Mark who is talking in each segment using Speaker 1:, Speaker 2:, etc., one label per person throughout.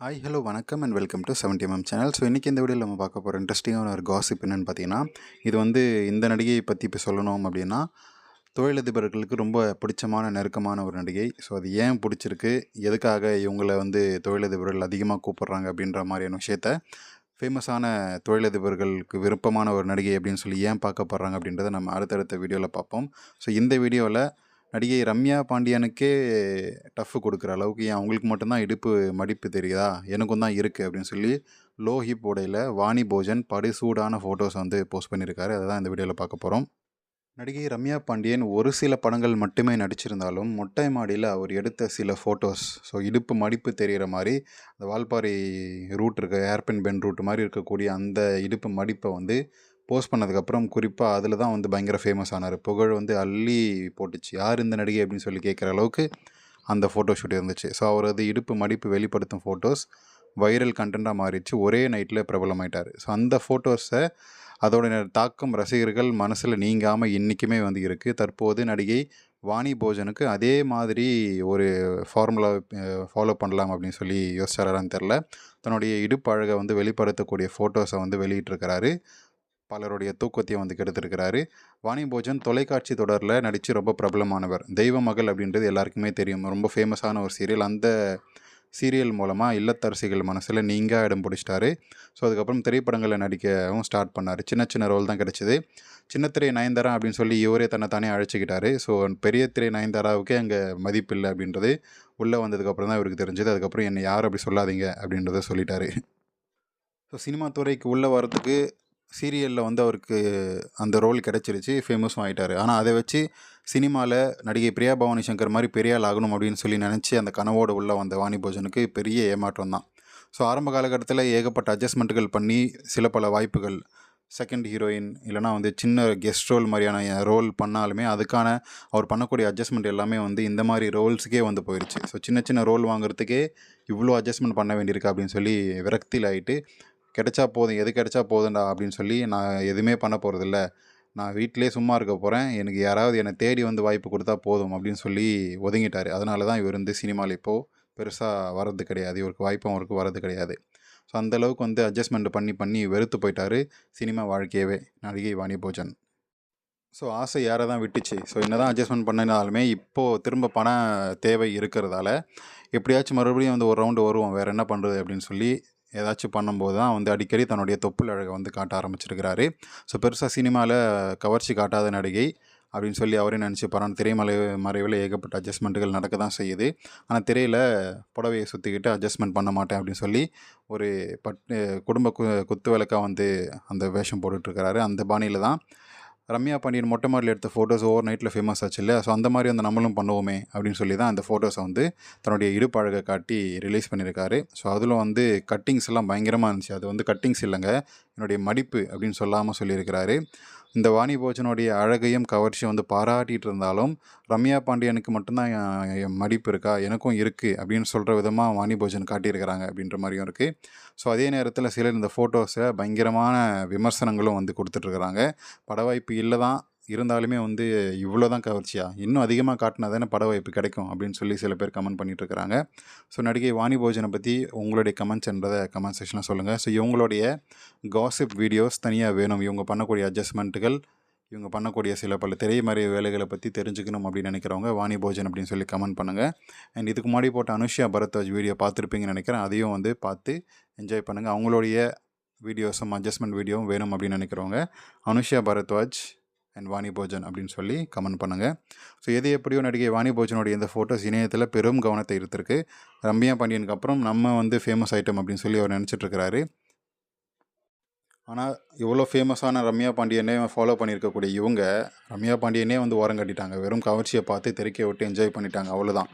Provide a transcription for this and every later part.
Speaker 1: Hi hello வணக்கம் and welcome to seventy MM channel so இன்றைக்கி இந்த வீடியோவில் நம்ம பார்க்க போகிற இன்ட்ரெஸ்டிங்கான ஒரு காசிப் என்னென்னு பார்த்தீங்கன்னா இது வந்து இந்த நடிகையை பற்றி இப்போ சொல்லணும் அப்படின்னா தொழிலதிபர்களுக்கு ரொம்ப பிடிச்சமான நெருக்கமான ஒரு நடிகை. ஸோ அது ஏன் பிடிச்சிருக்கு? எதுக்காக இவங்களை வந்து தொழிலதிபர்கள் அதிகமாக கூப்பிட்றாங்க அப்படின்ற மாதிரியான விஷயத்த ஃபேமஸான தொழிலதிபர்களுக்கு விருப்பமான ஒரு நடிகை அப்படின்னு சொல்லி ஏன் பார்க்கப்படுறாங்க அப்படின்றத நம்ம அடுத்தடுத்த வீடியோவில் பார்ப்போம். ஸோ இந்த வீடியோவில் நடிகை ரம்யா பாண்டியனுக்கே டஃப் கொடுக்குற அளவுக்கு ஏன் அவங்களுக்கு மட்டும்தான் இடுப்பு மடிப்பு தெரியுதா? எனக்கும் தான் இருக்குது அப்படின்னு சொல்லி லோ ஹிப் உடையில் வாணி போஜன் படு சூடான ஃபோட்டோஸ் வந்து போஸ்ட் பண்ணியிருக்காரு. அதை தான் இந்த வீடியோவில் பார்க்க போகிறோம் நடிகை ரம்யா பாண்டியன் ஒரு சில படங்கள் மட்டுமே நடிச்சிருந்தாலும் மொட்டை மாடியில் அவர் எடுத்த சில ஃபோட்டோஸ் ஸோ இடுப்பு மடிப்பு தெரிகிற மாதிரி அந்த வால்பாறை ரூட் இருக்க ஏர்பின் பென் ரூட் மாதிரி இருக்கக்கூடிய அந்த இடுப்பு மடிப்பை வந்து போஸ்ட் பண்ணதுக்கப்புறம் குறிப்பாக அதில் தான் வந்து பயங்கர ஃபேமஸ் ஆனார். புகழ் வந்து அள்ளி போட்டுச்சு. யார் இந்த நடிகை அப்படின்னு சொல்லி கேட்குற அளவுக்கு அந்த ஃபோட்டோ ஷூட் இருந்துச்சு. ஸோ அவரது இடுப்பு மடிப்பு வெளிப்படுத்தும் ஃபோட்டோஸ் வைரல் கண்டென்ட்டாக மாறிடுச்சு. ஒரே நைட்டில் பிரபலமாயிட்டார். ஸோ அந்த ஃபோட்டோஸை அதோட தாக்கம் ரசிகர்கள் மனசில் நீங்காமல் இன்றைக்குமே வந்து இருக்குது தற்போது நடிகை வாணி போஜனுக்கு அதே மாதிரி ஒரு ஃபார்முலா ஃபாலோ பண்ணலாம் அப்படின்னு சொல்லி யோசிச்சாரான்னு தெரில தன்னுடைய இடுப்பு அழகை வந்து வெளிப்படுத்தக்கூடிய ஃபோட்டோஸை வந்து வெளியிட்டிருக்கிறாரு. பலருடைய தூக்கத்தையும் வந்து கெடுத்திருக்கிறாரு. வாணி போஜன் தொலைக்காட்சி தொடரில் நடித்து ரொம்ப பிரபலமானவர். தெய்வ மகள் அப்படின்றது எல்லாருக்குமே தெரியும். ரொம்ப ஃபேமஸான ஒரு சீரியல் அந்த சீரியல் மூலமாக இல்லத்தரசிகள் மனசில் நீங்கள் இடம் பிடிச்சிட்டாரு. ஸோ அதுக்கப்புறம் திரைப்படங்களில் நடிக்கவும் ஸ்டார்ட் பண்ணார். சின்ன சின்ன ரோல் தான் கிடச்சிது. சின்ன திரை நயன்தாரா அப்படின்னு சொல்லி இவரே தன்னை தானே அழைச்சிக்கிட்டாரு. ஸோ பெரிய திரை நயன்தாராவுக்கே அங்கே மதிப்பு இல்லை அப்படின்றது உள்ளே வந்ததுக்கப்புறம் தான் இவருக்கு தெரிஞ்சது. அதுக்கப்புறம் என்னை யாரும் அப்படி சொல்லாதீங்க அப்படின்றத சொல்லிட்டாரு. ஸோ சினிமா துறைக்கு உள்ளே வரத்துக்கு சீரியலில் வந்து அவருக்கு அந்த ரோல் கிடச்சிருச்சு ஃபேமஸும் ஆகிட்டார் ஆனால் அதை வச்சு சினிமாவில் நடிகை பிரியா பவானி சங்கர் மாதிரி பெரிய ஆள் ஆகணும் அப்படின்னு சொல்லி நினச்சி அந்த கனவோடு உள்ளே வந்த வாணி போஜனுக்கு பெரிய ஏமாற்றம் தான். ஸோ ஆரம்ப காலகட்டத்தில் ஏகப்பட்ட அட்ஜஸ்ட்மெண்ட்டுகள் பண்ணி சில பல வாய்ப்புகள். செகண்ட் ஹீரோயின் இல்லைனா வந்து சின்ன கெஸ்ட் ரோல் மாதிரியான ரோல் பண்ணாலுமே அதுக்கான அவர் பண்ணக்கூடிய அட்ஜஸ்ட்மெண்ட் எல்லாமே வந்து இந்த மாதிரி ரோல்ஸுக்கே வந்து போயிடுச்சு ஸோ சின்ன சின்ன ரோல் வாங்குறதுக்கே இவ்வளோ அட்ஜஸ்ட்மெண்ட் பண்ண வேண்டியிருக்கு அப்படின்னு சொல்லி விரக்தியில் ஆகிட்டு கிடைச்சா போதும் எது கிடைச்சா போதும்டா அப்படின்னு சொல்லி நான் எதுவுமே பண்ண போகிறதில்ல நான் வீட்டிலே சும்மா இருக்க போகிறேன் எனக்கு யாராவது என்னை தேடி வந்து வாய்ப்பு கொடுத்தா போதும் அப்படின்னு சொல்லி ஒதுங்கிட்டார். அதனால தான் இவர் வந்து சினிமாவில் இப்போது பெருசாக வர்றது கிடையாது. இவருக்கு வாய்ப்பும் அவருக்கு வர்றது கிடையாது. ஸோ அந்தளவுக்கு வந்து அட்ஜஸ்ட்மெண்ட் பண்ணி பண்ணி வெறுத்து போயிட்டார் சினிமா வாழ்க்கையவே. நடிகை வாணி போஜன் ஸோ ஆசை யாரை தான் விட்டுச்சு? ஸோ என்ன தான் அட்ஜஸ்ட்மெண்ட் பண்ணினாலுமே இப்போது திரும்ப பண தேவை இருக்கிறதால எப்படியாச்சும் மறுபடியும் வந்து ஒரு ரவுண்டு வருவோம். வேறு என்ன பண்ணுறது அப்படின்னு சொல்லி ஏதாச்சும் பண்ணும்போது தான் வந்து அடிக்கடி தன்னுடைய தொப்புள் அழகை வந்து காட்ட ஆரம்பிச்சிருக்கிறாரு. ஸோ பெருசாக சினிமாவில் கவர்ச்சி காட்டாத நடிகை அப்படின்னு சொல்லி அவரே நினச்சி படம் திரைமலை மறைவில் ஏகப்பட்ட அட்ஜஸ்ட்மெண்ட்டுகள் நடக்க தான் செய்யுது. ஆனால் திரையில் புடவையை சுற்றிக்கிட்டு அட்ஜஸ்ட்மெண்ட் பண்ண மாட்டேன் அப்படின்னு சொல்லி ஒரு பட் குடும்ப கு குத்து விளக்காக வந்து அந்த வேஷம் போட்டுட்ருக்கிறாரு அந்த பாணியில் தான் ரம்யா பாண்டியன் மொட்டை மாடியில் எடுத்த ஃபோட்டோஸ் ஓவர் நைட்டில் ஃபேமஸ் ஆச்சு இல்லை? ஸோ அந்த மாதிரி வந்து நம்மளும் பண்ணுவோமே அப்படின்னு சொல்லி தான் அந்த ஃபோட்டோஸை வந்து தன்னுடைய இடுப்பழகை காட்டி ரிலீஸ் பண்ணியிருக்காரு. ஸோ அதில் வந்து கட்டிங்ஸ் எல்லாம் பயங்கரமாக இருந்துச்சு. அது வந்து கட்டிங்ஸ் இல்லைங்க. என்னுடைய மடிப்பு அப்படின்னு சொல்லாமல் சொல்லியிருக்கிறாரு. இந்த வாணி போஜனுடைய அழகையும் கவர்ச்சியும் வந்து பாராட்டிகிட்டு இருந்தாலும் ரம்யா பாண்டியனுக்கு மட்டும்தான் மடிப்பு இருக்கா? எனக்கும் இருக்குது அப்படின்னு சொல்கிற விதமாக வாணி போஜன் காட்டியிருக்கிறாங்க அப்படின்ற மாதிரியும் இருக்குது ஸோ அதே நேரத்தில் சிலர் இந்த ஃபோட்டோஸை பயங்கரமான விமர்சனங்களும் வந்து கொடுத்துட்ருக்குறாங்க பட வாய்ப்பு இல்லை தான் இருந்தாலுமே வந்து இவ்வளோ தான் கவர்ச்சியா? இன்னும் அதிகமாக காட்டினா தானே பட வாய்ப்பு கிடைக்கும் அப்படின்னு சொல்லி சில பேர் கமெண்ட் பண்ணிகிட்ருக்குறாங்க ஸோ நடிகை வாணி போஜனை பற்றி உங்களுடைய கமெண்ட்ஸ்ன்றதை கமெண்ட் செக்ஷனில் சொல்லுங்கள் ஸோ இவங்களுடைய காசிப் வீடியோஸ் தனியாக வேணும். இவங்க பண்ணக்கூடிய அட்ஜஸ்ட்மெண்ட்டுகள் இவங்க பண்ணக்கூடிய சில பல திரைமறை வேலைகளை பற்றி தெரிஞ்சுக்கணும் அப்படின்னு நினைக்கிறவங்க வாணி போஜன் அப்படின்னு சொல்லி கமெண்ட் பண்ணுங்கள் அண்ட் இதுக்கு முன்னாடி போட்ட அனுஷ்யா பரத்வாஜ் வீடியோ பார்த்துருப்பீங்கன்னு நினைக்கிறேன். அதையும் வந்து பார்த்து என்ஜாய் பண்ணுங்கள் அவங்களுடைய வீடியோஸும் அட்ஜஸ்ட்மெண்ட் வீடியோவும் வேணும் அப்படின்னு நினைக்கிறவங்க. அனுஷ்யா பரத்வாஜ் அண்ட் வாணி போஜன் அப்படின்னு சொல்லி கமெண்ட் பண்ணுங்கள் ஸோ எது எப்படியோ நடிகை வாணி போஜனுடைய இந்த ஃபோட்டோஸ் இணையத்தில் பெரும் கவனத்தை இருத்திருக்கு ரம்யா பாண்டியனுக்கு அப்புறம் நம்ம வந்து ஃபேமஸ் ஐட்டம் அப்படின்னு சொல்லி அவர் நினச்சிட்ருக்கிறாரு ஆனால் இவ்வளோ ஃபேமஸான ரம்யா பாண்டியனே ஃபாலோ பண்ணியிருக்கக்கூடிய இவங்க ரம்யா பாண்டியனே வந்து ஓரம் கட்டிட்டாங்க. வெறும் கவர்ச்சியை பார்த்து தெறிக்க விட்டு என்ஜாய் பண்ணிட்டாங்க. அவ்வளோதான்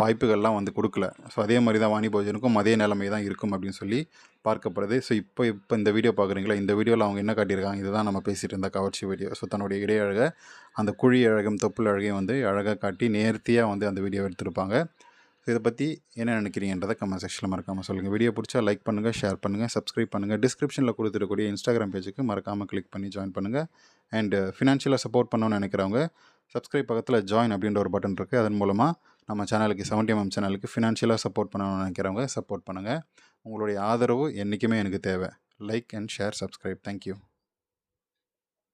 Speaker 1: வாய்ப்புகள்லாம் வந்து கொடுக்கல. ஸோ அதே மாதிரி தான் வாணி போஜனுக்கும் அதே நிலைமை தான் இருக்கும் அப்படின்னு சொல்லி பார்க்கப்படுது. ஸோ இப்போ இப்போ இந்த வீடியோ பார்க்குறீங்களா? இந்த வீடியோவில் அவங்க என்ன காட்டியிருக்காங்க? இதுதான் நம்ம பேசிகிட்டு இருந்த கவர்ச்சி வீடியோ ஸோ தன்னுடைய இடையழகை அந்த குழி அழகும் தொப்புள் அழகையும் வந்து அழகாக காட்டி நேர்த்தியாக வந்து அந்த வீடியோ எடுத்திருப்பாங்க. இதை பற்றி என்ன நினைக்கிறீங்கன்றதை கமெண்ட் செக்ஷனில் மறக்காமல் சொல்லுங்கள் வீடியோ பிடிச்சா லைக் பண்ணுங்கள் ஷேர் பண்ணுங்கள் சப்ஸ்கிரைப் பண்ணுங்கள் டிஸ்கிரிப்ஷனில் கொடுத்துருக்கூடிய இன்ஸ்டாகிராம் பேஜுக்கு மறக்காமல் கிளிக் பண்ணி ஜாயின் பண்ணுங்கள் அண்டு ஃபினான்ஷியலாக சப்போர்ட் பண்ணணும்னு நினைக்கிறவங்க சப்ஸ்கிரைப் பக்கத்தில் ஜாயின் அப்படின்ற ஒரு பட்டன் இருக்குது அதன் மூலமாக நம்ம சேனலுக்கு செவன்டி எம்எம் சேனலுக்கு ஃபினான்ஷியலாக சப்போர்ட் பண்ணணும்னு நினைக்கிறவங்க சப்போர்ட் பண்ணுங்கள் உங்களுடைய ஆதரவு என்றைக்குமே எனக்கு தேவை. Like and share subscribe thank you